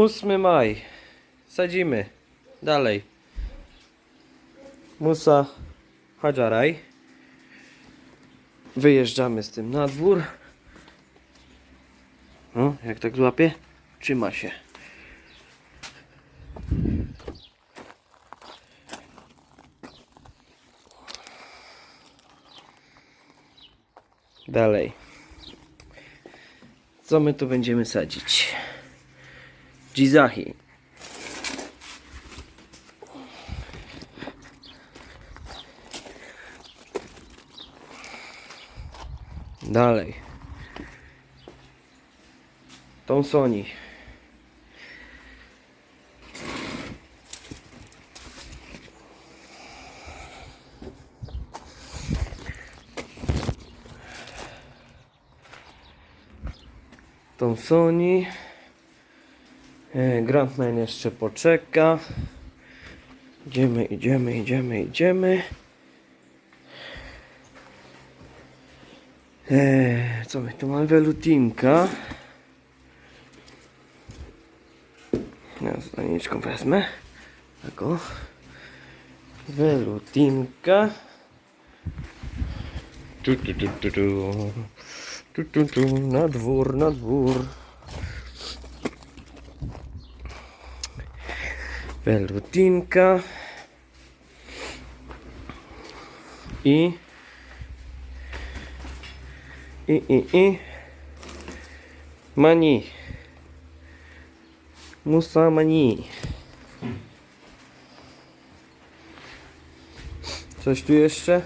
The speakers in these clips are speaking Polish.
8 maj. Sadzimy. Dalej. Musa Hadżaraj. Wyjeżdżamy z tym na dwór. No, jak tak złapie? Trzyma się. Dalej. Co my tu będziemy sadzić? Jizahi. Dalej. Thompsoni. Thompsoni. E, Grantman jeszcze poczeka. Idziemy, idziemy, idziemy, idziemy. Eee, co my tu mamy? Welutinka. Ja z doniczką wezmę. Tak o. Welutinka. Tu, tu, tu, tu, tu. Tu, tu, tu. Na dwór, na dwór. Welutinka. I i, i, i. Mani. Musa Mani. Coś tu jeszcze?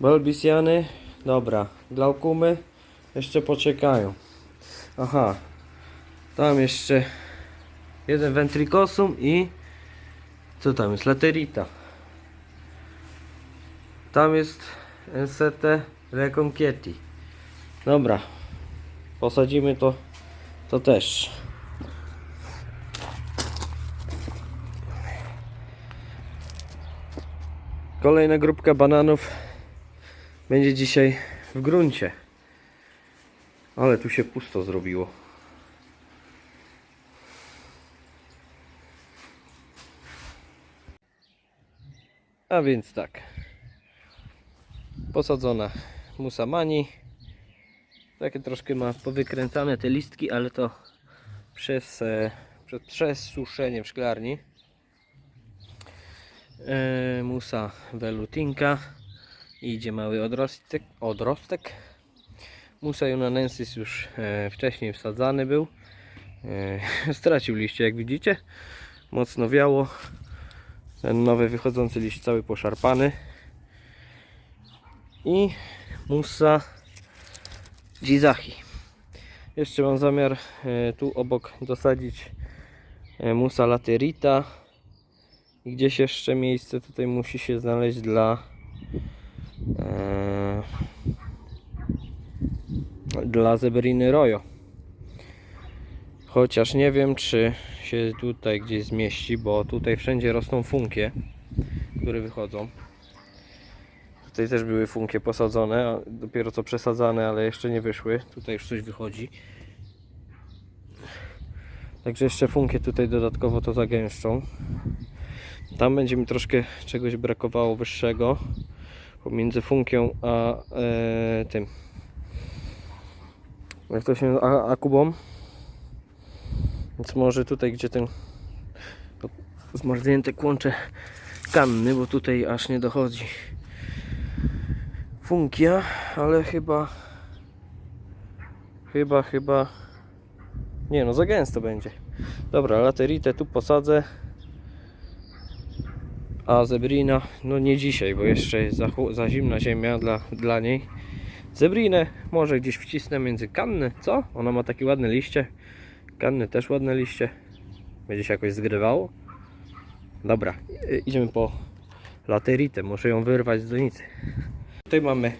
Balbisiany. Dobra. Glaukumy. Jeszcze poczekają. Aha. Tam jeszcze jeden ventricosum i co tam jest? Laterita. Tam jest NCT Reconquieti. Dobra. Posadzimy to, to też. Kolejna grupka bananów będzie dzisiaj w gruncie. Ale tu się pusto zrobiło. A więc tak. Posadzona musamani. Takie troszkę ma powykręcane te listki, ale to przez, e, przez przesuszenie w szklarni. E, musa velutinka. Idzie mały odrostek. odrostek. Musa junanensis już e, wcześniej wsadzany był. E, stracił liście, jak widzicie. Mocno wiało. Ten nowy wychodzący liść cały poszarpany. I Musa Jizahi. Jeszcze mam zamiar e, tu obok dosadzić e, Musa Laterita. I gdzieś jeszcze miejsce tutaj musi się znaleźć dla e, dla Zebriny Royo. Chociaż nie wiem, czy się tutaj gdzieś zmieści, bo tutaj wszędzie rosną funkie, które wychodzą. Tutaj też były funkie posadzone, a dopiero co przesadzane, ale jeszcze nie wyszły. Tutaj już coś wychodzi. Także jeszcze funkie tutaj dodatkowo to zagęszczą. Tam będzie mi troszkę czegoś brakowało wyższego pomiędzy funkią a e, tym. Jak to się a, akubą. Więc może tutaj, gdzie ten zmarznięte kłącze kanny, bo tutaj aż nie dochodzi funkia, ale chyba chyba, chyba nie no, za gęsto będzie. Dobra, lateritę tu posadzę a zebrina, no nie dzisiaj, bo jeszcze jest za, za zimna ziemia dla, dla niej. Zebrinę może gdzieś wcisnę między kanny, co? Ona ma takie ładne liście. Kanny też ładne liście. Będzie się jakoś zgrywało. Dobra, idziemy po lateritę. Muszę ją wyrwać z donicy. Tutaj mamy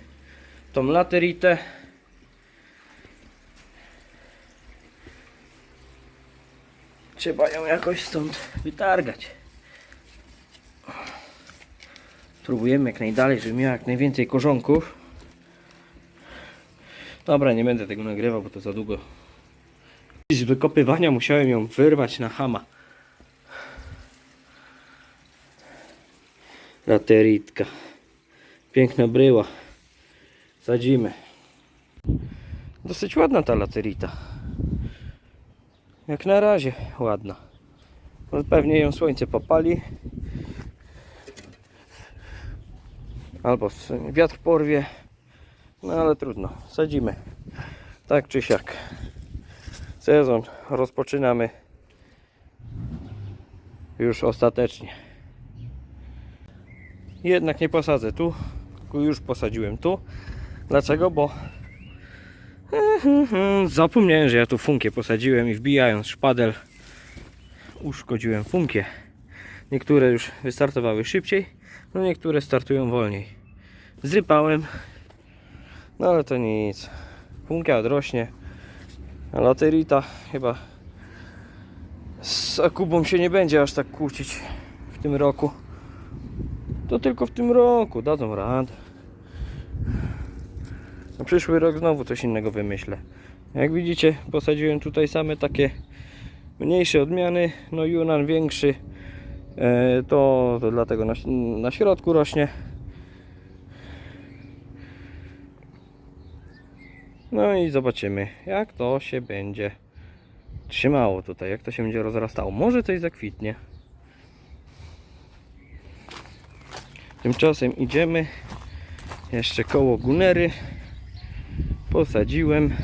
tą lateritę. Trzeba ją jakoś stąd wytargać. Próbujemy jak najdalej, żeby miała jak najwięcej korzonków. Dobra, nie będę tego nagrywał, bo to za długo Z wykopywania musiałem ją wyrwać na hama. Lateritka. Piękna bryła. Sadzimy. Dosyć ładna ta laterita. Jak na razie ładna. No Pewnie ją słońce popali. Albo wiatr porwie. No ale trudno. Sadzimy. Tak czy siak. Sezon rozpoczynamy już ostatecznie. Jednak nie posadzę tu, już posadziłem tu. Dlaczego? Bo zapomniałem, że ja tu funkie posadziłem i wbijając szpadel uszkodziłem funkie. Niektóre już wystartowały szybciej, no niektóre startują wolniej. Zrypałem, no ale to nic. Funkia odrośnie. Laterita chyba z Akubą się nie będzie aż tak kłócić w tym roku. To tylko w tym roku dadzą radę. Na przyszły rok znowu coś innego wymyślę. Jak widzicie, posadziłem tutaj same takie mniejsze odmiany. No Yunan większy. E, to, to dlatego na, na środku rośnie. No i zobaczymy, jak to się będzie trzymało tutaj, jak to się będzie rozrastało. Może coś zakwitnie. Tymczasem idziemy jeszcze koło Gunery. Posadziłem.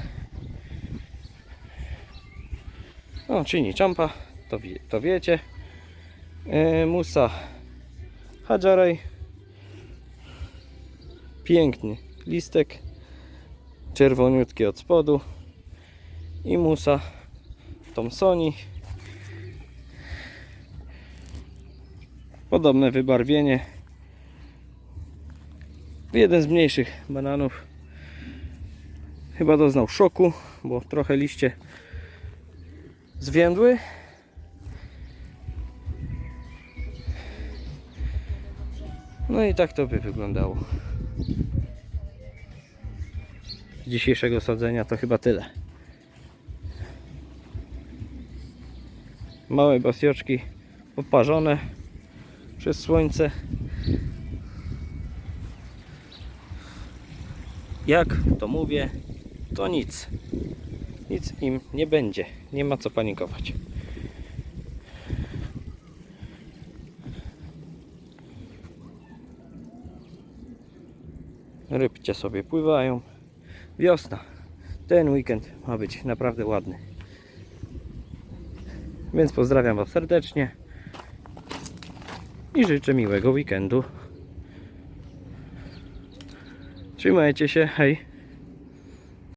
O, czyni czampa, to, wie, to wiecie. E, Musa Hadżaraj. Piękny listek. Czerwoniutki od spodu. I Musa Thompsoni. Podobne wybarwienie. Jeden z mniejszych bananów chyba doznał szoku, bo trochę liście zwiędły. No i tak to by wyglądało. Dzisiejszego sadzenia to chyba tyle. Małe basioczki oparzone przez słońce. Jak to mówię, to nic. Nic im nie będzie. Nie ma co panikować. Rybcie sobie pływają. Wiosna. Ten weekend ma być naprawdę ładny. Więc pozdrawiam Was serdecznie i życzę miłego weekendu. Trzymajcie się, hej!